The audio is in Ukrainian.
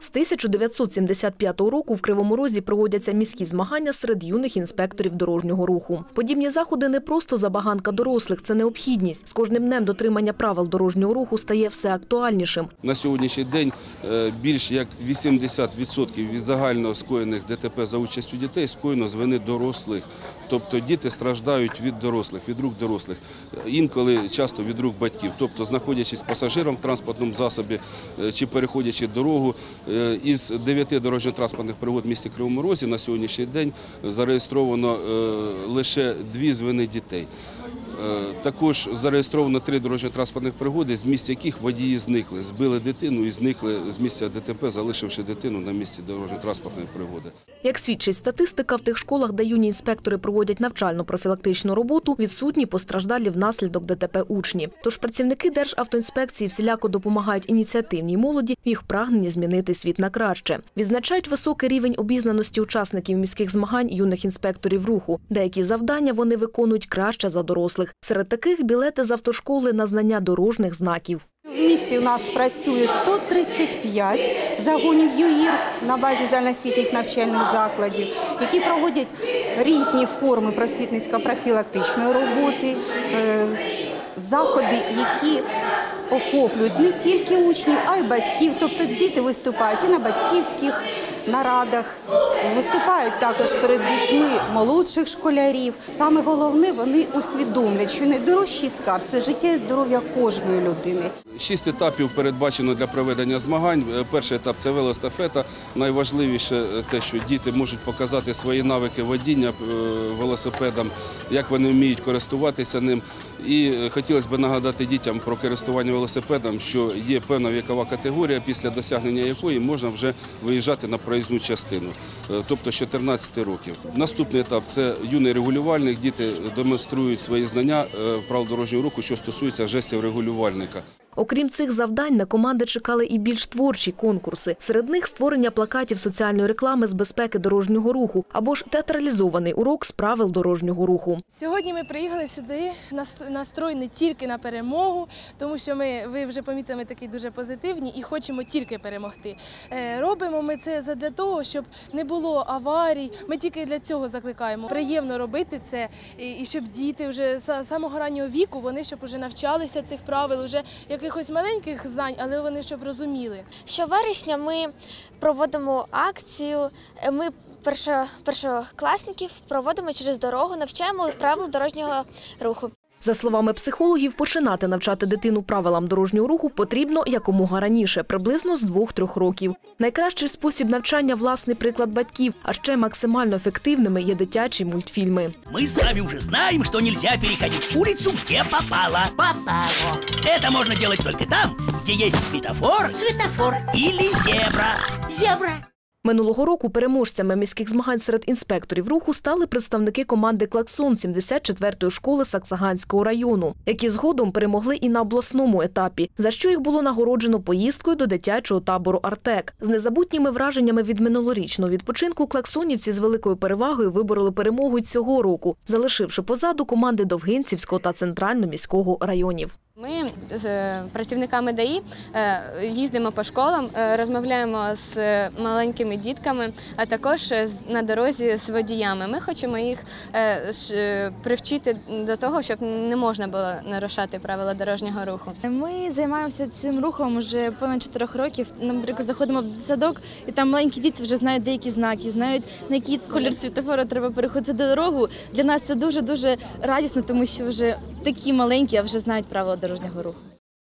З 1975 року в Кривому Розі проводяться міські змагання серед юних інспекторів дорожнього руху. Подібні заходи не просто забаганка дорослих, це необхідність. З кожним днем дотримання правил дорожнього руху стає все актуальнішим. На сьогоднішній день е, більш як 80% від загально скоєних ДТП за участю дітей скоєно з вини дорослих. Тобто діти страждають від дорослих, від рук дорослих, інколи часто від рук батьків. Тобто, знаходячись пасажиром в транспортному засобі е, чи переходячи дорогу, із 9 дорожньо-транспортних пригод в місті Кривому Розі на сьогоднішній день зареєстровано е, лише дві звини дітей. Е, Також зареєстровано три дорожньо-транспортних пригоди, з місць яких водії зникли, збили дитину і зникли з місця ДТП, залишивши дитину на місці дорожньо-транспортної пригоди. Як свідчить статистика, в тих школах, де юні інспектори проводять навчально-профілактичну роботу, відсутні постраждалі внаслідок ДТП учні. Тож працівники Державтоінспекції всіляко допомагають ініціативній молоді в їх прагненні змінити світ на краще. Відзначають високий рівень обізнаності учасників міських змагань юних інспекторів руху. Деякі завдання вони виконують краще за дорослих. Серед таких білети з автошколи на знання дорожніх знаків. В місті у нас працює 135 загонів ЮІР на базі загальноосвітніх навчальних закладів, які проводять різні форми просвітницько-профілактичної роботи, е, заходи, які охоплюють не тільки учнів, а й батьків. Тобто діти виступають і на батьківських нарадах, виступають також перед дітьми молодших школярів. Саме головне, вони усвідомлять, що найдорожчий скарб це життя і здоров'я кожної людини. Шість етапів передбачено для проведення змагань. Е, Перший етап це велостафета. Найважливіше е, те, що діти можуть показати свої навики водіння е, велосипедом, як вони вміють користуватися ним. І хотілося б нагадати дітям про користування велосипедом, що є певна вікова категорія, після досягнення якої можна вже виїжджати на проїзну частину, е, тобто 14 років. Наступний етап це юний регулювальник. Діти демонструють свої знання е, правил дорожнього руху, що стосується жестів регулювальника. Окрім цих завдань, на команди чекали і більш творчі конкурси. Серед них створення плакатів соціальної реклами з безпеки дорожнього руху або ж театралізований урок з правил дорожнього руху. Сьогодні ми приїхали сюди наст- настроєні тільки на перемогу, тому що ми, ви вже помітили, такі дуже позитивні і хочемо тільки перемогти. Е, Робимо ми це задля того, щоб не було аварій. Ми тільки для цього закликаємо. Приємно робити це, і щоб діти вже з самого раннього віку вони щоб вже навчалися цих правил, вже якихось маленьких знань, але вони щоб розуміли. Що вересня ми проводимо акцію. е, Ми першокласників проводимо через дорогу, навчаємо правил дорожнього руху. За словами психологів, починати навчати дитину правилам дорожнього руху потрібно якомога раніше, приблизно з 2-3 років. Найкращий спосіб навчання власний приклад батьків, а ще максимально ефективними є дитячі мультфільми. Мы с вами уже знаем, что нельзя переходить улицу, где попало. Попало. Это можно делать только там, где есть светофор. Светофор. Или зебра. Зебра. Минулого року переможцями міських змагань серед інспекторів руху стали представники команди Клаксон 74-ї школи Саксаганського району, які згодом перемогли і на обласному етапі, за що їх було нагороджено поїздкою до дитячого табору Артек. З незабутніми враженнями від минулорічного відпочинку клаксонівці з великою перевагою вибороли перемогу цього року, залишивши позаду команди Довгинцівського та центрально-міського районів. Ми з е, працівниками ДАІ е, їздимо по школам, е, розмовляємо з маленькими дітками, а також на дорозі з водіями. Ми хочемо їх привчити до того, щоб не можна було нарушати правила дорожнього руху. Ми займаємося цим рухом вже понад 4 років. Наприклад, заходимо в садок, і там маленькі діти вже знають деякі знаки, знають на який колір світофора треба переходити дорогу. Для нас це дуже дуже радісно, тому що вже такі маленькі, а вже знають правила дорожнього руху.